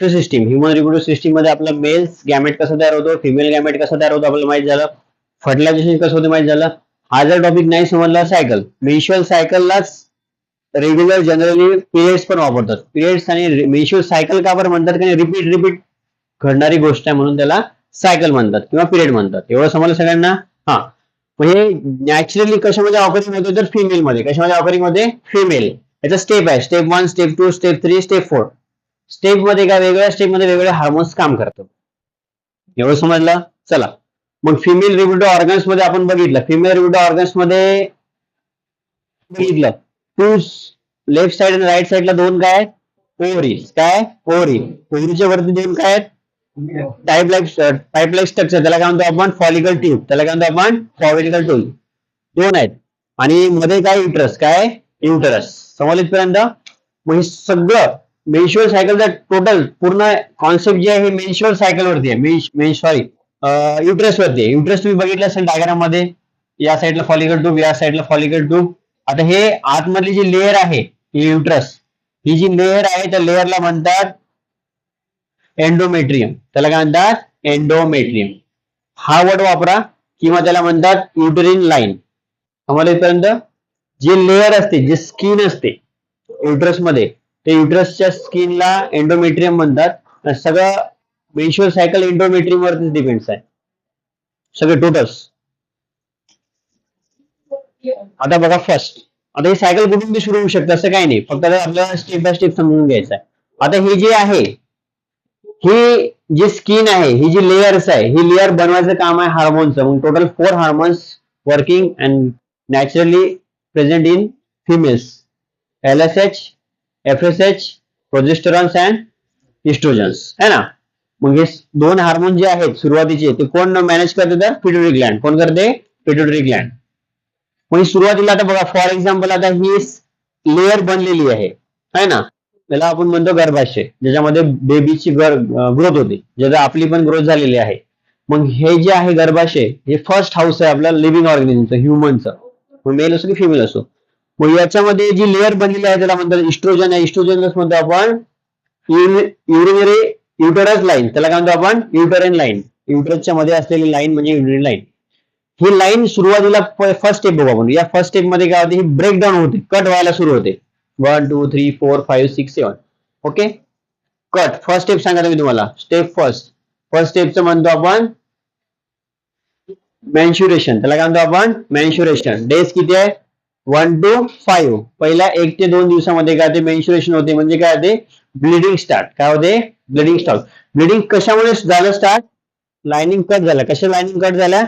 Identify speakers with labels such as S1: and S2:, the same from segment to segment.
S1: System human reproductive सिस्टीममध्ये आपला mails gamete कसं तयार होतो? फिमेल गॅमेट कसं तयार होतो? आपल्याला माहीत झालं. फर्टिलायझेशन कसं होतं माहीत झालं? हा जर टॉपिक नाही समजला सायकल मेन्शुअल सायकललाच रेग्युलर जनरली पिरियड्स पण वापरतात. पिरियड्स आणि मेन्शुअल सायकल का बरं म्हणतात? की रिपीट रिपीट घडणारी गोष्ट आहे म्हणून त्याला सायकल म्हणतात किंवा पिरियड म्हणतात. एवढं समजलं सगळ्यांना? हा. म्हणजे नॅचरली कशामध्ये ऑफरिंग होतो? तर फिमेल मध्ये. कशामध्ये ऑफरिंगमध्ये फिमेल याचा स्टेप आहे. Step one step two step three step four स्टेपमध्ये काय वेगवेगळ्या स्टेपमध्ये वेगवेगळे हार्मोन्स काम करतात एवढं समजलं? चला. मग फिमेल रिप्रोडक्टिव्ह ऑर्गन्समध्ये आपण बघितलं. फिमेल रिप्रोडक्टिव्ह ऑर्गन्समध्ये बघितलं. टू लेफ्ट साइड आणि राईट साइडला दोन काय आहेत? ओव्हरी काय? ओव्हरी ओव्हरीच्या वरती दोन काय आहेत? Type like type like structure त्याला काय म्हणतो आपण? फॉलिकल ट्यूब त्याला काय म्हणतो आपण? फॉलिकल ट्यूब दोन आहेत. आणि मध्ये काय? युटरस काय? युटरस समजलं मग हे सगळं मेन्शुअल सायकलचा टोटल पूर्ण कॉन्सेप्ट जे आहे मेन्शुअल सायकलवरती आहे. मेन सॉरी युटरस वरती आहे. युट्रेस तुम्ही बघितलं असेल डायग्राममध्ये. या साईडला फॉलिकल ट्यूब या साईडला फॉलिकल ट्यूब आता हे आतमधली जी लेअर आहे ही युट्रस ही जी लेअर आहे त्या लेअरला म्हणतात एंडोमेट्रियम त्याला काय म्हणतात? एंडोमेट्रियम हा वर्ड वापरा किंवा त्याला म्हणतात युटरिन लाईन आम्हाला इथपर्यंत जे लेअर असते जे स्किन असते युटरसमध्ये ते युट्रसच्या स्किनला एन्डोमेट्रियम म्हणतात. सगळं मेन्शुअल सायकल एन्डोमेट्रियम वरतीच डिपेंड्स आहे. सगळे टोटल्स आता बघा फर्स्ट आता ही सायकल कुठून बी सुरू होऊ शकते असं काही नाही. फक्त आपल्याला स्टेप बाय स्टेप समजून घ्यायचं आहे. आता हे जे आहे ही जी स्किन आहे ही जी लेयर्स आहे ही लेअर बनवायचं काम आहे हार्मोनचं मग total four hormones working and naturally present in females L S H F S H progesterones and estrogens है ना? मग हे दोन हार्मोन जे आहेत सुरुवातीचे ते कोण मॅनेज करते तर? पिट्युटरी ग्लँड कोण करते? पिट्युटरी ग्लँड मग सुरुवातीला आता बघा फॉर एक्झाम्पल आता ही लेअर बनलेली आहे. है ना? त्याला आपण म्हणतो गर्भाशय ज्याच्यामध्ये बेबीची ग्रोथ होते. ज्याचा आपली पण ग्रोथ झालेली आहे. मग हे जे आहे गर्भाशय हे फर्स्ट हाऊस आहे आपल्या लिव्हिंग ऑर्गॅनिझमचं ह्युमनचं मग मेल असो की फिमेल असो. मग याच्यामध्ये जी लेअर बनलेली आहे त्याला म्हणतात इस्ट्रोजन आहे इस्ट्रोजन म्हणतो आपण युरिनरी युटरस लाईन त्याला काय म्हणतो आपण? युटरेन लाईन युटरसच्या मध्ये असलेली लाईन म्हणजे युरिन लाईन ही लाईन सुरुवातीला फर्स्ट स्टेप बघू आपण. या फर्स्ट स्टेपमध्ये काय होते? ही ब्रेकडाऊन होते. कट व्हायला सुरू होते. One two three four five six seven okay cut first step सांगा मी तुम्हाला. स्टेप फर्स्ट फर्स्ट स्टेपचं म्हणतो आपण मॅन्च्युरेशन त्याला काय म्हणतो आपण? मॅन्च्युरेशन डेज किती आहे? वन टू फाईव्ह पहिल्या एक ते दोन दिवसामध्ये काय ते मेन्शुरेशन होते. म्हणजे काय होते? ब्लिडिंग स्टार्ट काय होते? ब्लिडिंग स्टार्ट ब्लिडिंग कशामुळे झालं स्टार्ट लाइनिंग कट झाला. कशा लाइनिंग कट झाल्या?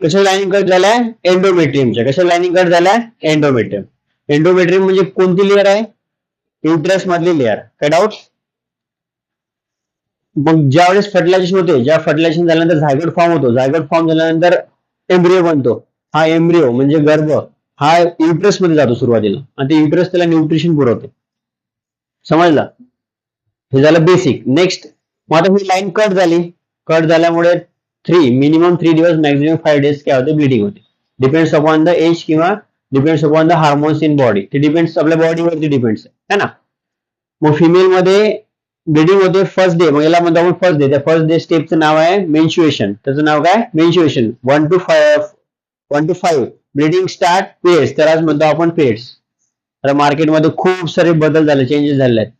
S1: कशा लाइनिंग कट झाल्या? एन्डोमेट्रियमच्या कशा लाइनिंग कट झाल्या? एन्डोमेट्रियम एन्डोमेट्रियम म्हणजे कोणती लेअर आहे? युट्रस मधली लेअर काय डाऊट मग ज्या वेळेस फर्टिलायझेशन होते ज्या फर्टिलायझेशन झाल्यानंतर झायगड फॉर्म होतो. झायगड फॉर्म झाल्यानंतर एम्ब्रियो बनतो. हा एम्ब्रिओ म्हणजे गर्भ हा युट्रसमध्ये जातो सुरुवातीला. आणि ते युट्रस त्याला न्यूट्रिशन पुरवते. समजलं? हे झालं बेसिक नेक्स्ट मग आता ही लाईन कट झाली. कट झाल्यामुळे थ्री मिनिमम थ्री दिवस मॅक्झिमम फाईव्ह डेज काय होते? ब्लिडिंग होते. डिपेंड्स अपॉन द एज किंवा depends upon the hormones in body ते डिपेंड्स आपल्या बॉडीवरती डिपेंड्स आहे. ना? मग फिमेल मध्ये ब्लिडिंग होते फर्स्ट डे मग याला म्हणतो आपण फर्स्ट डे त्या फर्स्ट डे स्टेपचं नाव आहे मेन्शुएशन त्याचं नाव काय? Menstruation one two five one two five bleeding start pads तर आज म्हणतो आपण पेड्स आता मार्केटमध्ये खूप सारे बदल झाले चेंजेस झाले आहेत.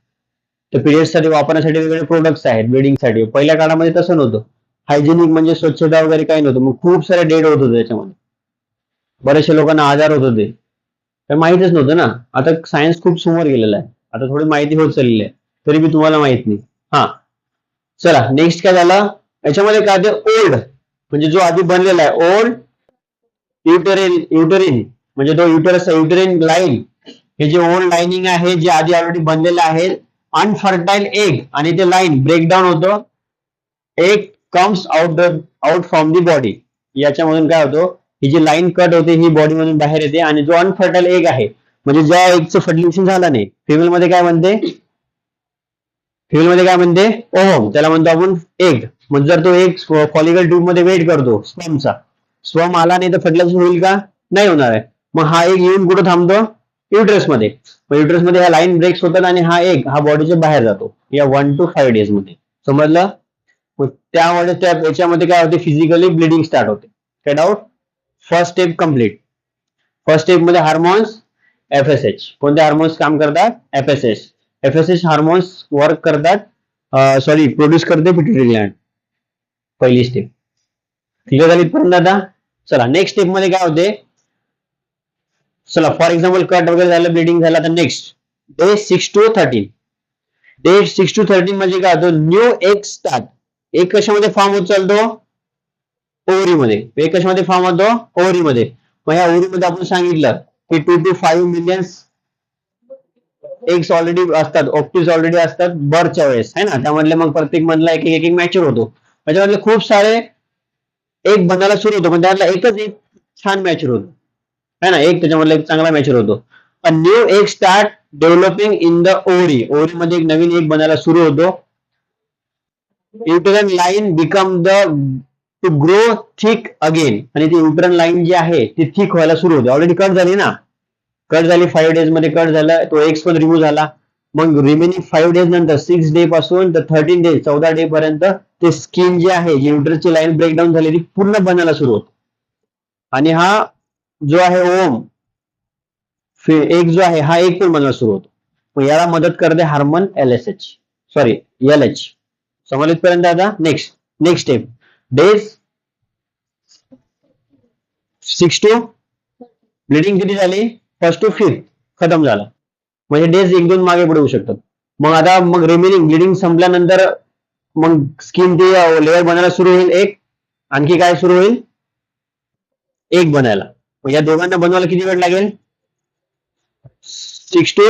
S1: तर पिरियड्ससाठी वापरण्यासाठी वेगवेगळे प्रोडक्ट्स आहेत ब्लिडिंगसाठी पहिल्या काळामध्ये तसं नव्हतं. हायजेनिक म्हणजे स्वच्छता वगैरे काही नव्हतं. मग खूप सारे डेड होत होते त्याच्यामध्ये. बऱ्याचशा लोकांना आजार होत होते. तर माहितच नव्हतं ना. आता सायन्स खूप समोर गेलेलं आहे. आता थोडी माहिती होत चाललेली आहे. तरी मी तुम्हाला माहीत नाही. हा. चला नेक्स्ट काय झालं? याच्यामध्ये काय ते ओल्ड म्हणजे जो आधी बनलेला आहे ओल्ड युटेरिन युटेरिन म्हणजे तो युटरस युटेरिन लाईन हे जे ओल्ड लाइनिंग आहे जे आधी ऑलरेडी बनलेलं आहे अनफर्टाईल एग आणि ते लाईन ब्रेकडाऊन होतं. Egg comes out out from the body याच्यामधून काय होतं? ही जी लाईन कट होते ही बॉडी मधून बाहेर येते आणि जो अनफर्टाईल एग आहे म्हणजे ज्या एगचं फर्टिलायझेशन झालं नाही फिमेल मध्ये काय म्हणते? फिमेल मध्ये काय म्हणते? ओहोम. त्याला म्हणतो आपण एग म्हणजे जर तो एक फॉलिकल ट्यूबमध्ये वेट करतो स्पमचा स्वमाला नाही तर फटल्यास होईल का? नाही होणार आहे. मग हा एक येऊन कुठं थांबतो? युट्रसमध्ये युट्रसमध्ये ह्या लाईन ब्रेक्स होतात आणि हा एक हा बॉडीच्या बाहेर जातो. या वन टू फाईव्ह डेजमध्ये. समजलं? मग त्यामुळे त्या याच्यामध्ये काय होते? फिजिकली ब्लिडिंग स्टार्ट होते. काय doubt first step complete first स्टेपमध्ये हार्मोन्स एफ एस एच कोणते हार्मोन्स काम करतात? F S H F S H hormones work करतात सॉरी प्रोड्यूस करते पिट्युटरी ग्लँड पहिली स्टेप क्लिअर झाली पर्यंत आता? चला नेक्स्ट स्टेपमध्ये काय होते? चला फॉर एक्झाम्पल कट वगैरे झालं ब्लिडिंग झालं तर next day six to thirteen day six to thirteen म्हणजे काय होतं? न्यू एक स्टार्ट एक कशामध्ये फॉर्म होत चालतो ओव्हरीमध्ये. एक कशामध्ये फॉर्म होतो? ओव्हरीमध्ये. मग ह्या ओव्हरीमध्ये आपण सांगितलं की two to five millions eggs already असतात ऑप्टिव्स ऑलरेडी असतात बर्थच्या वेळेस. आहे ना? त्यामधले मग प्रत्येक मधला एक एक एक मॅच्युअर होतो. त्याच्यामधले खूप सारे एक बनायला सुरू होतो पण त्यातला एकच एक छान मॅच होतो. है ना? एक त्याच्यामधला एक चांगला मॅच होतो. अ न्यू एक स्टार्ट डेव्हलपिंग इन द ओरी ओव्हरी मध्ये एक नवीन एक बनायला सुरू होतो. Uterine line become the to grow thick again आणि ती युटरन लाईन जी आहे ती थिक व्हायला सुरू होते. ऑलरेडी कट झाली ना? कट झाली फाईव्ह डेजमध्ये कट झाला तो एक्स पण रिमूव्ह झाला. मग रिमेनिंग फाईव्ह डेज नंतर सिक्स डे पासून तर थर्टीन डेज चौदा डे पर्यंत ते स्किन जी आहे जी युटरची लाईन ब्रेकडाऊन झाली ती पूर्ण बनायला सुरू होते. आणि हा जो आहे ओम एक जो आहे हा एक पण बनायला सुरू होतो. मग याला मदत करते hormone L S H sorry L H. समजलं पर्यंत आता next next step days six to bleeding किती झाली? फर्स्ट टू फिफ्थ खतम झाला. म्हणजे डेज एक दोन मागे पुढे होऊ शकतात. मग आता मग रिमेनिंग ब्लिडिंग संपल्यानंतर मग स्किन ते लेअर बनायला सुरू होईल एक. आणखी काय सुरू होईल? एक बनायला. मग या दोघांना बनवायला किती वेळ लागेल? सिक्स टू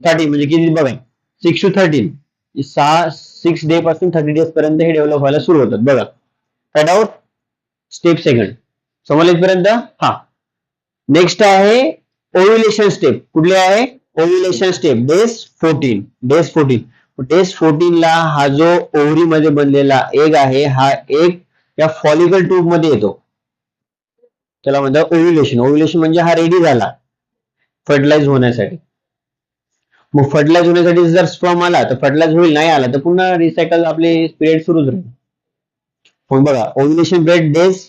S1: थर्टी म्हणजे किती बघा. सिक्स टू थर्टीन सहा सिक्स डे पासून थर्टी डेज पर्यंत हे डेव्हलप व्हायला सुरू होतात. बघा. कट आउट स्टेप सेकंड समजले पर्यंत हा. नेक्स्ट आहे ओव्युलेशन स्टेप कुठले आहे? Ovulation step days fourteen days fourteen days fourteen ला हा जो ओव्हरी मध्ये बनलेला एग आहे हा एक या फॉलिकल ट्यूबमध्ये येतो. त्याला म्हणतात ओव्युलेशन ओव्युलेशन म्हणजे हा रेडी झाला. फर्टिलाइज होण्यासाठी. मग फर्टिलाइज होण्यासाठी जर स्पर्म आला तर फर्टिलाइज होईल नाही आला तर पुन्हा रिसायकल आपले पिरियड सुरूच राहील. मग बघा ओव्युलेशन पिरियड डेज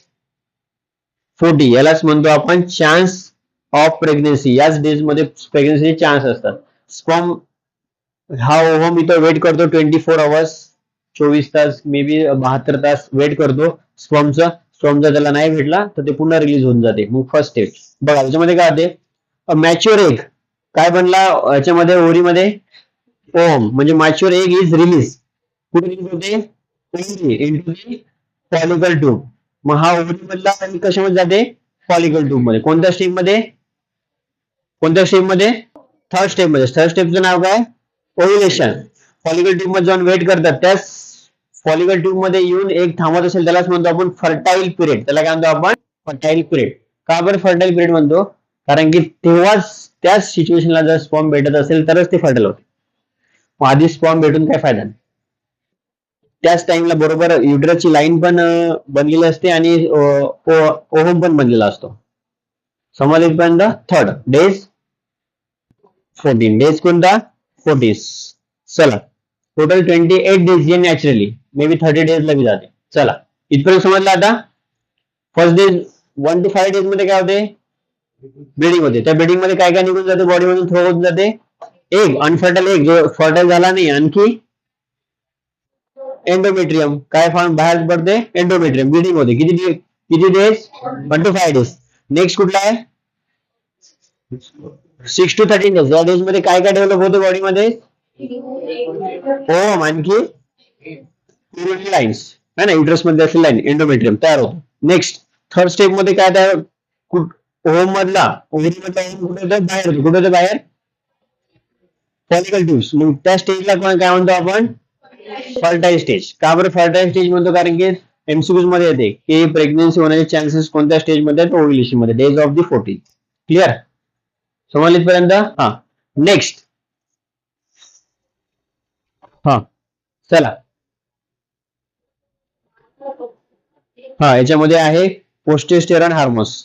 S1: फोर्टी यालाच म्हणतो आपण चान्स ऑफ प्रेग्नेन्सी याच डेजमध्ये प्रेग्नेन्सीचे चान्स असतात. स्पर्म हा ओव्हम इथं वेट करतो ट्वेंटी फोर आवर्स चोवीस तास मे बी बहात्तर तास वेट करतो स्पर्मचा स्पर्म जर त्याला नाही भेटला तर ते पुन्हा रिलीज होऊन जाते. मग फर्स्ट स्टेप बघा त्याच्यामध्ये काय होते? मॅच्युअर एग काय बनला? याच्यामध्ये ओरीमध्ये? ओम. म्हणजे मॅच्युअर एग इज रिलीज कुठे रिलीज होते? इंटू दी फॉलिकल ट्यूब मग हा ओव्हरी मधला आणि कशामध्ये जाते? फॉलिकल ट्यूबमध्ये. कोणत्या स्टेपमध्ये? कोणत्या स्टेपमध्ये? थर्ड स्टेपमध्ये. थर्ड स्टेपचं नाव काय? ओव्युलेशन फॉलिकल ट्यूबमध्ये जाऊन वेट करतात. त्याच फॉलिकल ट्यूबमध्ये येऊन एक थांबत असेल त्यालाच म्हणतो आपण फर्टाईल पिरियड त्याला काय म्हणतो आपण? फर्टाईल पिरियड का आपण फर्टाईल पिरियड म्हणतो? कारण की तेव्हाच त्याच सिच्युएशनला जर स्पॉम भेटत असेल तरच ते फर्टाईल होते. मग आधी स्पॉम भेटून काय फायदा नाही. त्याच टाइमला बरोबर युट्रसची लाईन पण बनलेली असते आणि ओहम पण बनलेला असतो. समजपर्यंत थर्ड डेज फोर्टीन डेज़ कोणता फोर्टीन चला टोटल ट्वेंटी एट डेज़ जे नॅचरली मे बी थर्टी डेजला बी जाते चला इथपर्यंत समजलं आता first day one two five days मध्ये काय होते होते त्या ब्लिडिंग मध्ये काय काय निघून जाते थ्रो होत जाते एक अनफर्टाईल एक जो फर्टाईल झाला नाही आणखी पडते एंडोमेट्रियम ब्लिडिंग होते किती days one two five days next कुठला सिक्स टू थर्टीन डेज़ या डेज़ मध्ये काय काय डेव्हलप होते बॉडी मध्ये? ओम आणखी? लाईन्स है ना युट्रस मध्ये लाईन एंडोमेट्रियम तयार होतो. नेक्स्ट थर्ड स्टेप मध्ये काय ओम मधला. बाहेर होतो. कुठे बाहेर? फॉलिकल ट्यूब्स मग त्या स्टेजला कोण स्टेज का बरं फर्टाईल स्टेज म्हणतो? कारण की एमसीक्यूज मध्ये येते. की प्रेग्नन्सी होण्याचे चान्सेस कोणत्या स्टेज मध्ये आहेत? ओव्युलेशन मध्ये. Days of the fourteen clear समजले पर्यंत हा. नेक्स्ट हा. चला. हा याच्यामध्ये आहे पोस्टेस्टेरॉन हार्मोन्स.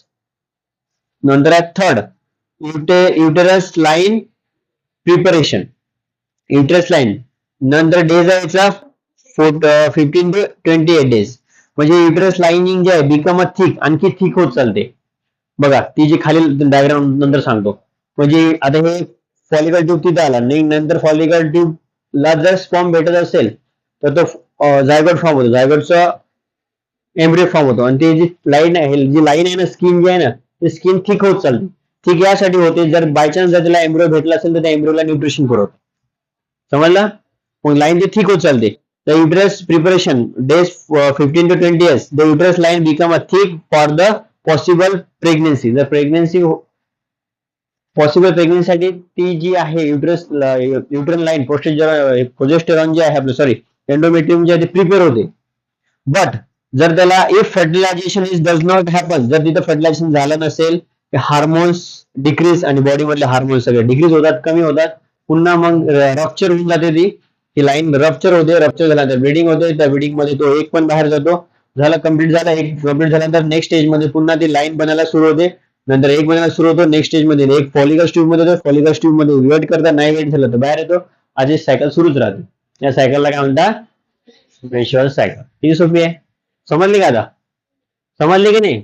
S1: नंतर आहे third uterus line preparation uterus line नंतर डेज आहे याचा fifteen to twenty eight days म्हणजे युटरस लाईनिंग जे आहे बिकम अ थिक आणखी थिक होत चालते. बघा ती जी खालील डायग्राम नंतर सांगतो. म्हणजे आता हे फॉलिकल ट्यूब तिथे आला नाही नंतर फॉलिकल ट्यूब ला जर स्पॉम भेटत असेल तर तो जायगोट फॉर्म होतो. जायगोटचा एम्ब्रियो फॉर्म होतो. आणि ते जी लाईन आहे जी लाईन आहे ना स्किन जी आहे ना ती स्किन थिक होत चालते थिक यासाठी होते जर बाय चान्स जर त्याला एम्ब्रियो भेटला असेल तर त्या एम्ब्रियोला न्यूट्रिशन पुरवतो. समजला? मग लाईन ते थिक होत चालते. The uterus preparation days fifteen to twenty years the uterus line become a thick for the possible pregnancy जर प्रेग्नेन्सी पॉसिबल प्रेग्नेन्सीसाठी ती जी आहे युट्रस युट्रन लाईन प्रोजेस्टेरॉन जे आहे आपलं सॉरी एंडोमेट्रियम जे आहे ते प्रिपेअर होते. बट जर त्याला if fertilization is does not happen जर तिथं फर्टिलायझेशन झालं नसेल हार्मोन्स डिक्रीज आणि बॉडीमधले हार्मोन्स सगळे डिक्रीज होतात कमी होतात. पुन्हा मग रप्चर होऊन जाते ती. ही लाईन रप्चर होते रप्चर झाल्यानंतर ब्लिडिंग होते त्या ब्लिडिंगमध्ये तो एक पण बाहेर जातो. झालं कंप्लीट झालं एक कंप्लीट झाल्यानंतर नेक्स्ट स्टेजमध्ये पुन्हा ती लाईन बनायला सुरू होते. नंतर एक महिना सुरू होतो नेक्स्ट स्टेजमध्ये. एक फॉलिकल ट्यूबमध्ये येतो फॉलिकल ट्यूबमध्ये. वेट करता नाही वेट झालं तर बाहेर येतो. अशी सायकल सुरूच राहते. या सायकलला काय म्हणतात सायकल ही सोपी आहे. समजली का आता? समजली की नाही?